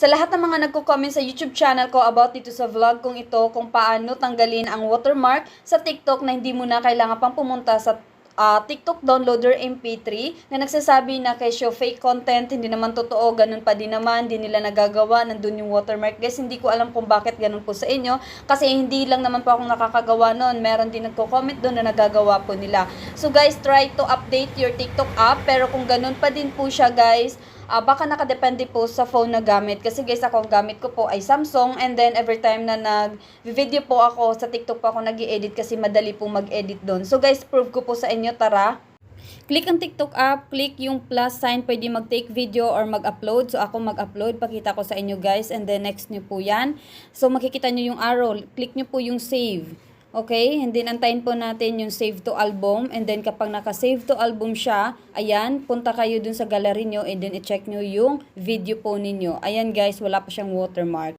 Sa lahat ng mga nagko-comment sa YouTube channel ko about dito sa vlog kong ito kung paano tanggalin ang watermark sa TikTok na hindi mo na kailangan pang pumunta sa ah, TikTok downloader MP3 na nagsasabi na show fake content, hindi naman totoo, ganun pa din naman, hindi nila nagagawa, nandun yung watermark. Guys, hindi ko alam kung bakit ganun po sa inyo kasi hindi lang naman po ako nakakagawa noon. Meron din nagko-comment doon na nagagawa po nila. So guys, try to update your TikTok app pero kung ganun pa din po siya guys, Ah, baka nakadepende po sa phone na gamit. Kasi guys, ako gamit ko po ay Samsung. And then, every time na nag-video po ako, sa TikTok po ako nag edit kasi madali po mag-edit doon. So guys, prove ko po sa inyo, tara. Click ang TikTok app, click yung plus sign, pwede mag-take video or mag-upload. So ako mag-upload, pakita ko sa inyo guys. And then next nyo po yan. So makikita nyo yung arrow, click nyo po yung save. Okay, and then antayin po natin yung save to album and then kapag naka-save to album siya, ayan, punta kayo dun sa gallery nyo and then i-check nyo yung video po ninyo. Ayan guys, wala pa siyang watermark.